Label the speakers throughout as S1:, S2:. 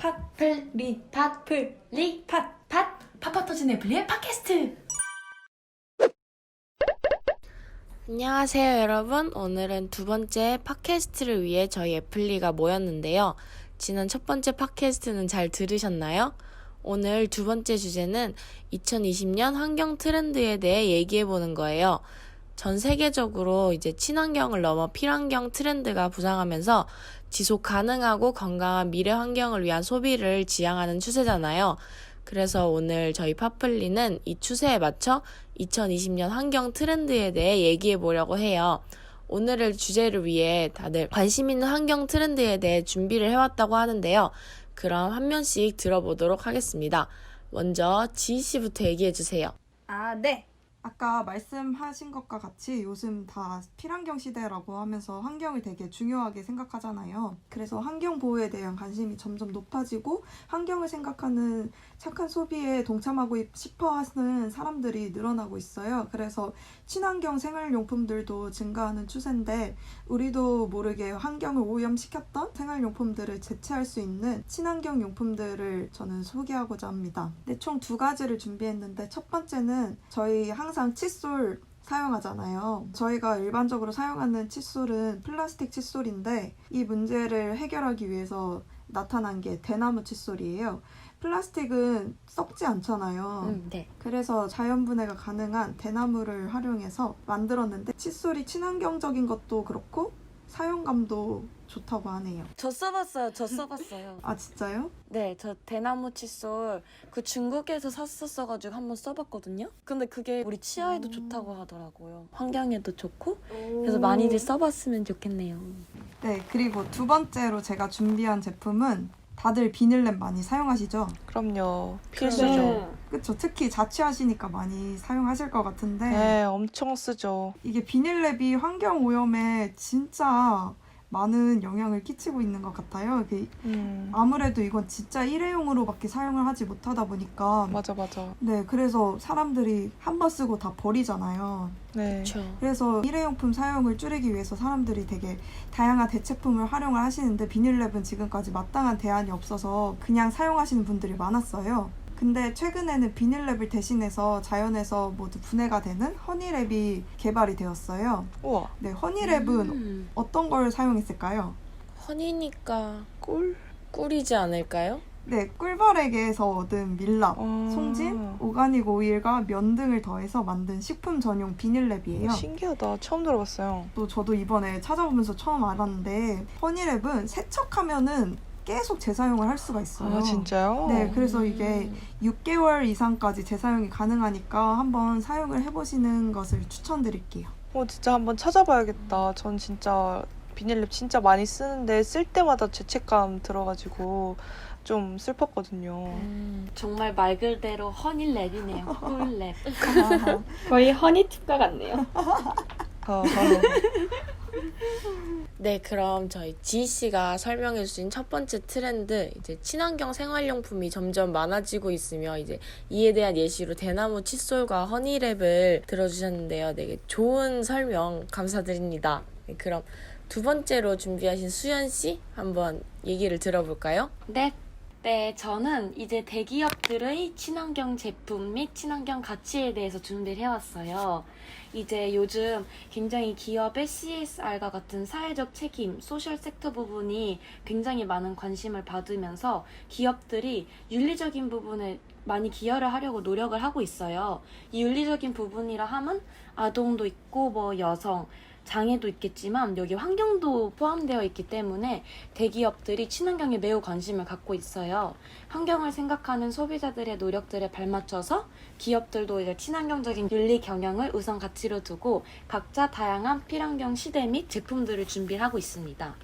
S1: 팟플리 팟플리 팟팟 팟팟 터진 애플리의 팟캐스트
S2: 안녕하세요, 여러분. 오늘은 두 번째 팟캐스트를 위해 저희 애플리가 모였는데요. 지난 첫 번째 팟캐스트는 잘 들으셨나요? 오늘 두 번째 주제는 2020년 환경 트렌드에 대해 얘기해 보는 거예요. 전 세계적으로 이제 친환경을 넘어 필환경 트렌드가 부상하면서 지속 가능하고 건강한 미래 환경을 위한 소비를 지향하는 추세잖아요. 그래서 오늘 저희 파플리는 이 추세에 맞춰 2020년 환경 트렌드에 대해 얘기해 보려고 해요. 오늘의 주제를 위해 다들 관심 있는 환경 트렌드에 대해 준비를 해왔다고 하는데요. 그럼 한 면씩 들어보도록 하겠습니다. 먼저 지희 씨부터 얘기해 주세요.
S3: 아, 네. 아까 말씀하신 것과 같이 요즘 다 필환경 시대라고 하면서 환경을 되게 중요하게 생각하잖아요. 그래서 환경 보호에 대한 관심이 점점 높아지고 환경을 생각하는 착한 소비에 동참하고 싶어 하는 사람들이 늘어나고 있어요. 그래서 친환경 생활용품들도 증가하는 추세인데 우리도 모르게 환경을 오염시켰던 생활용품들을 대체할 수 있는 친환경 용품들을 저는 소개하고자 합니다. 네, 총 두 가지를 준비했는데 첫 번째는 저희 항상 칫솔 사용하잖아요. 저희가 일반적으로 사용하는 칫솔은 플라스틱 칫솔인데 이 문제를 해결하기 위해서 나타난 게 대나무 칫솔이에요. 플라스틱은 썩지 않잖아요.
S2: 네.
S3: 그래서 자연분해가 가능한 대나무를 활용해서 만들었는데 칫솔이 친환경적인 것도 그렇고 사용감도 좋다고 하네요.
S2: 저 써봤어요. 저 써봤어요.
S3: 아 진짜요?
S2: 네, 저 대나무 칫솔 그 중국에서 샀었어가지고 한번 써봤거든요. 근데 그게 우리 치아에도
S3: 음.
S2: 좋다고 하더라고요. 환경에도 좋고 그래서 많이들 써봤으면 좋겠네요.
S3: 네 그리고 두 번째로 제가 준비한 제품은 다들 비닐랩 많이 사용하시죠?
S4: 그럼요.
S2: 네.
S4: 필수죠.
S3: 그쵸 특히 자취하시니까 많이 사용하실 것 같은데
S4: 네, 엄청 쓰죠.
S3: 이게 비닐랩이 환경 오염에 진짜 많은 영향을 끼치고 있는 것 같아요. 이게
S4: 음,
S3: 아무래도 이건 진짜 일회용으로밖에 사용을 하지 못하다 보니까
S4: 맞아, 맞아.
S3: 네, 그래서 사람들이 한 번 쓰고 다 버리잖아요.
S4: 네.
S2: 그렇죠.
S3: 그래서 일회용품 사용을 줄이기 위해서 사람들이 되게 다양한 대체품을 활용을 하시는데 비닐랩은 지금까지 마땅한 대안이 없어서 그냥 사용하시는 분들이 많았어요. 근데 최근에는 비닐랩을 대신해서 자연에서 모두 분해가 되는 허니랩이 개발이 되었어요.
S4: 우와,
S3: 네, 허니랩은
S2: 음,
S3: 어떤 걸 사용했을까요?
S2: 허니니까
S4: 꿀?
S2: 꿀이지 않을까요?
S3: 네, 꿀벌에게서 얻은 밀랍,
S4: 아,
S3: 송진, 오가닉 오일과 면 등을 더해서 만든 식품 전용 비닐랩이에요.
S4: 신기하다. 처음 들어봤어요.
S3: 또 저도 이번에 찾아보면서 처음 알았는데 허니랩은 세척하면은 계속 재사용을 할 수가 있어요.
S4: 아, 진짜요?
S3: 네, 그래서 이게
S2: 음,
S3: 6개월 이상까지 재사용이 가능하니까 한번 사용을 해보시는 것을 추천드릴게요.
S4: 어, 진짜 한번 찾아봐야겠다. 전 진짜 비닐랩 진짜 많이 쓰는데 쓸 때마다 죄책감 들어가지고 좀 슬펐거든요.
S2: 음, 정말 말 그대로 허니랩이네요. 꿀랩.
S1: 거의 허니팁과 같네요
S4: 아,
S2: 네, 그럼 저희 지희 씨가 설명해 주신 첫 번째 트렌드, 이제 친환경 생활용품이 점점 많아지고 있으며 이제 이에 대한 예시로 대나무 칫솔과 허니랩을 들어주셨는데요. 되게 좋은 설명 감사드립니다. 네, 그럼 두 번째로 준비하신 수연 씨 한번 얘기를 들어볼까요?
S5: 네. 네, 저는 이제 대기업들의 친환경 제품 및 친환경 가치에 대해서 준비를 해왔어요. 이제 요즘 굉장히 기업의 CSR과 같은 사회적 책임, 소셜 섹터 부분이 굉장히 많은 관심을 받으면서 기업들이 윤리적인 부분에 많이 기여를 하려고 노력을 하고 있어요. 이 윤리적인 부분이라 함은 아동도 있고 뭐 여성, 장애도 있겠지만 여기 환경도 포함되어 있기 때문에 대기업들이 친환경에 매우 관심을 갖고 있어요. 환경을 생각하는 소비자들의 노력들에 발맞춰서 기업들도 이제 친환경적인 윤리 경영을 우선 가치로 두고 각자 다양한 필환경 시대 및 제품들을 준비하고 있습니다.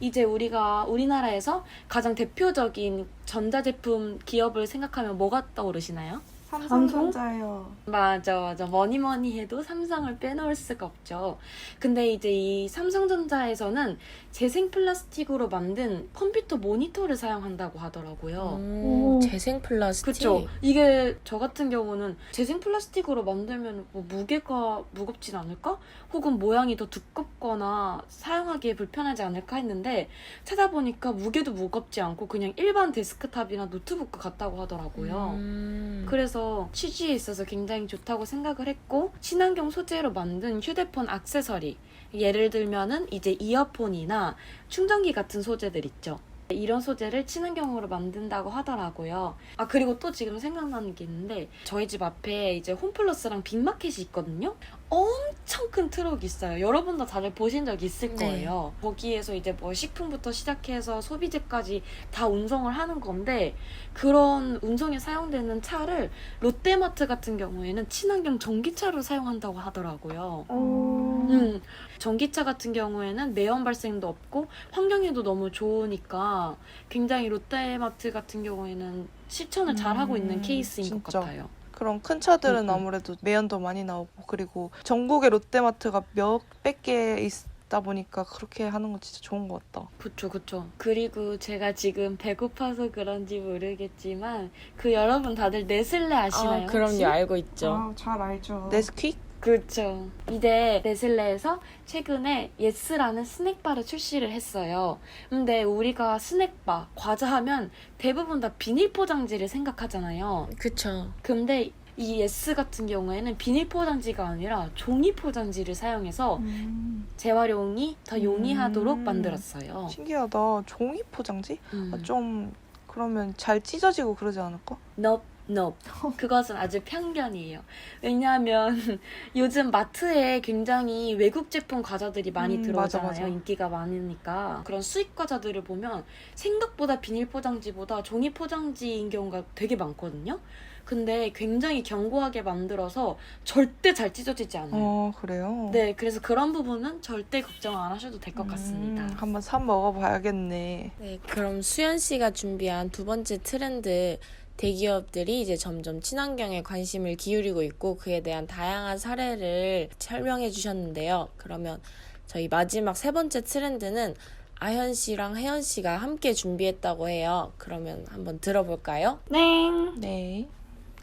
S5: 이제 우리가 우리나라에서 가장 대표적인 전자제품 기업을 생각하면 뭐가 떠오르시나요?
S3: 삼성전자예요.
S5: 맞아, 맞아. 뭐니 뭐니 해도 삼성을 빼놓을 수가 없죠. 근데 이제 이 삼성전자에서는 재생 플라스틱으로 만든 컴퓨터 모니터를 사용한다고 하더라고요.
S2: 음, 재생 플라스틱.
S5: 그쵸. 이게 저 같은 경우는 재생 플라스틱으로 만들면 뭐 무게가 무겁진 않을까? 혹은 모양이 더 두껍거나 사용하기에 불편하지 않을까 했는데 찾아보니까 무게도 무겁지 않고 그냥 일반 데스크탑이나 노트북 같다고 하더라고요.
S2: 음.
S5: 그래서 취지에 있어서 굉장히 좋다고 생각을 했고 친환경 소재로 만든 휴대폰 액세서리 예를 들면은 이제 이어폰이나 충전기 같은 소재들 있죠. 이런 소재를 친환경으로 만든다고 하더라고요. 아 그리고 또 지금 생각나는 게 있는데 저희 집 앞에 이제 홈플러스랑 빅마켓이 있거든요. 엄청 큰 트럭이 있어요. 여러분도 다들 보신 적 있을
S2: 네.
S5: 거예요. 거기에서 이제 뭐 식품부터 시작해서 소비재까지 다 운송을 하는 건데 그런 운송에 사용되는 차를 롯데마트 같은 경우에는 친환경 전기차로 사용한다고 하더라고요. 음, 전기차 같은 경우에는 매연 발생도 없고 환경에도 너무 좋으니까 굉장히 롯데마트 같은 경우에는 실천을 잘 하고 있는
S4: 음,
S5: 케이스인 것
S4: 진짜.
S5: 같아요.
S4: 그런 큰 차들은
S5: 음, 음.
S4: 아무래도 매연도 많이 나오고 그리고 전국에 롯데마트가 몇백 개 있다 보니까 그렇게 하는 건 진짜 좋은 것 같다.
S5: 그쵸, 그쵸. 그리고 제가 지금 배고파서 그런지 모르겠지만 그 여러분 다들 네슬레 아시나요?
S2: 아, 그럼요.
S5: 혹시?
S2: 알고 있죠.
S3: 아, 잘 알죠.
S4: 네스퀵?
S5: 그렇죠. 이제 네슬레에서 최근에 예스라는 스낵바를 출시를 했어요. 근데 우리가 스낵바, 과자 하면 대부분 다 비닐 포장지를 생각하잖아요.
S2: 그쵸.
S5: 근데 이 예스 같은 경우에는 비닐 포장지가 아니라 종이 포장지를 사용해서
S3: 음.
S5: 재활용이 더 용이하도록
S4: 음.
S5: 만들었어요.
S4: 신기하다. 종이 포장지?
S5: 음.
S4: 아, 좀 그러면 잘 찢어지고 그러지 않을까?
S5: Nope, nope. 그것은 아주 편견이에요. 왜냐하면 요즘 마트에 굉장히 외국 제품 과자들이 많이
S4: 음,
S5: 들어오잖아요.
S4: 맞아, 맞아.
S5: 인기가 많으니까. 그런 수입 과자들을 보면 생각보다 비닐 포장지보다 종이 포장지인 경우가 되게 많거든요. 근데 굉장히 견고하게 만들어서 절대 잘 찢어지지 않아요.
S4: 어, 그래요?
S5: 네, 그래서 그런 부분은 절대 걱정 안 하셔도 될것
S4: 음,
S5: 같습니다.
S4: 한번 사 먹어봐야겠네.
S2: 네, 그럼 수연 씨가 준비한 두 번째 트렌드 대기업들이 이제 점점 친환경에 관심을 기울이고 있고 그에 대한 다양한 사례를 설명해 주셨는데요. 그러면 저희 마지막 세 번째 트렌드는 아현 씨랑 혜연 씨가 함께 준비했다고 해요. 그러면 한번 들어볼까요?
S5: 네.
S4: 네.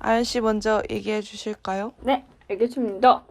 S4: 아연 씨 먼저 얘기해 주실까요?
S6: 네, 알겠습니다.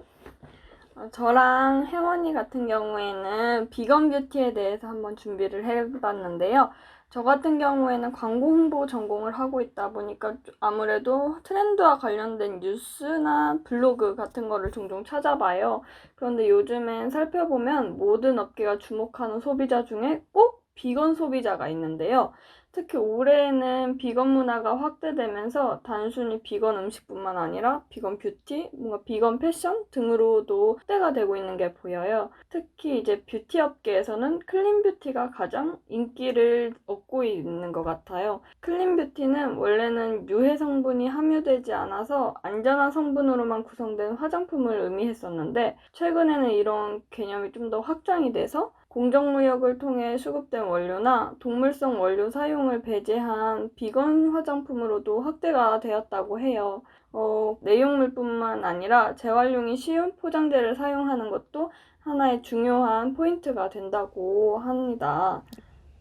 S6: 어, 저랑 혜원이 같은 경우에는 비건 뷰티에 대해서 한번 준비를 해봤는데요. 저 같은 경우에는 광고 홍보 전공을 하고 있다 보니까 아무래도 트렌드와 관련된 뉴스나 블로그 같은 거를 종종 찾아봐요. 그런데 요즘엔 살펴보면 모든 업계가 주목하는 소비자 중에 꼭 비건 소비자가 있는데요. 특히 올해에는 비건 문화가 확대되면서 단순히 비건 음식뿐만 아니라 비건 뷰티, 뭔가 비건 패션 등으로도 확대가 되고 있는 게 보여요. 특히 이제 뷰티 업계에서는 클린 뷰티가 가장 인기를 얻고 있는 것 같아요. 클린 뷰티는 원래는 유해 성분이 함유되지 않아서 안전한 성분으로만 구성된 화장품을 의미했었는데 최근에는 이런 개념이 좀 더 확장이 돼서 공정무역을 통해 수급된 원료나 동물성 원료 사용을 배제한 비건 화장품으로도 확대가 되었다고 해요. 어, 내용물뿐만 아니라 재활용이 쉬운 포장재를 사용하는 것도 하나의 중요한 포인트가 된다고 합니다.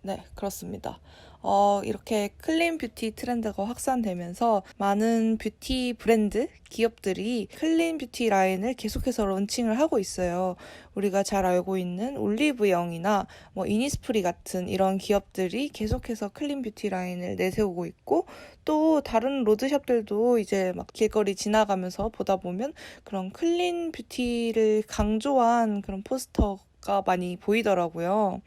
S4: 네, 그렇습니다. 어, 이렇게 클린 뷰티 트렌드가 확산되면서 많은 뷰티 브랜드 기업들이 클린 뷰티 라인을 계속해서 런칭을 하고 있어요. 우리가 잘 알고 있는 올리브영이나 뭐 이니스프리 같은 이런 기업들이 계속해서 클린 뷰티 라인을 내세우고 있고 또 다른 로드샵들도 이제 막 길거리 지나가면서 보다 보면 그런 클린 뷰티를 강조한 그런 포스터가 많이 보이더라고요.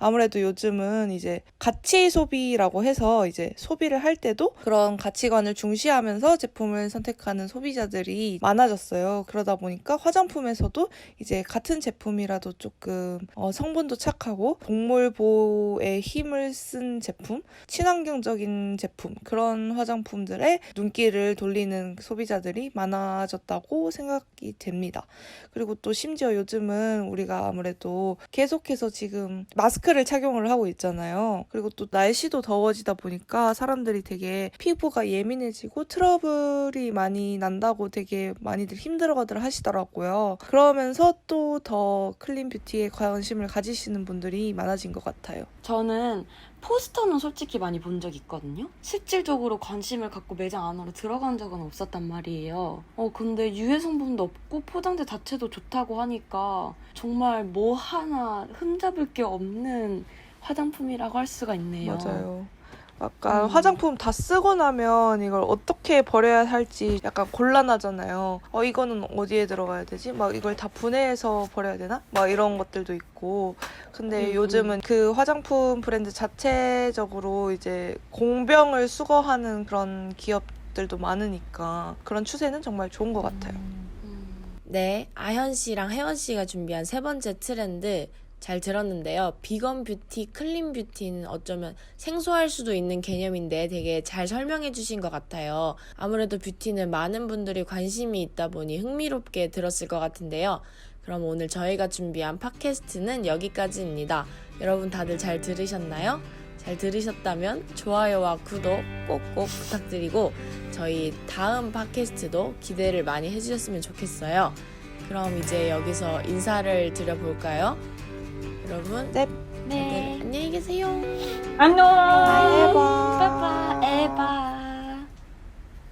S4: 아무래도 요즘은 이제 가치 소비라고 해서 이제 소비를 할 때도 그런 가치관을 중시하면서 제품을 선택하는 소비자들이 많아졌어요. 그러다 보니까 화장품에서도 이제 같은 제품이라도 조금 어, 성분도 착하고 동물 보호에 힘을 쓴 제품, 친환경적인 제품 그런 화장품들에 눈길을 돌리는 소비자들이 많아졌다고 생각이 됩니다. 그리고 또 심지어 요즘은 우리가 아무래도 계속해서 지금 마스크 마스크를 착용을 하고 있잖아요. 그리고 또 날씨도 더워지다 보니까 사람들이 되게 피부가 예민해지고 트러블이 많이 난다고 되게 많이들 힘들어들 하시더라고요. 그러면서 또 더 클린 뷰티에 관심을 가지시는 분들이 많아진 것 같아요.
S5: 저는 포스터는 솔직히 많이 본 적 있거든요. 실질적으로 관심을 갖고 매장 안으로 들어간 적은 없었단 말이에요. 어, 근데 유해 성분도 없고 포장재 자체도 좋다고 하니까 정말 뭐 하나 흠잡을 게 없는 화장품이라고 할 수가 있네요.
S4: 맞아요. 약간
S5: 음.
S4: 화장품 다 쓰고 나면 이걸 어떻게 버려야 할지 약간 곤란하잖아요. 어, 이거는 어디에 들어가야 되지? 막 이걸 다 분해해서 버려야 되나? 막 이런 것들도 있고. 근데
S5: 음,
S4: 요즘은 그 화장품 브랜드 자체적으로 이제 공병을 수거하는 그런 기업들도 많으니까 그런 추세는 정말 좋은 것 같아요.
S5: 음.
S2: 네, 아현 씨랑 혜원 씨가 준비한 세 번째 트렌드 잘 들었는데요. 비건 뷰티, 클린 뷰티는 어쩌면 생소할 수도 있는 개념인데 되게 잘 설명해 주신 것 같아요. 아무래도 뷰티는 많은 분들이 관심이 있다 보니 흥미롭게 들었을 것 같은데요. 그럼 오늘 저희가 준비한 팟캐스트는 여기까지입니다. 여러분 다들 잘 들으셨나요? 잘 들으셨다면 좋아요와 구독 꼭꼭 부탁드리고 저희 다음 팟캐스트도 기대를 많이 해주셨으면 좋겠어요. 그럼 이제 여기서 인사를 드려볼까요? 여러분
S4: 네.
S2: 넵.
S5: 네.
S2: 안녕히 계세요.
S6: 안녕.
S5: 바이바이.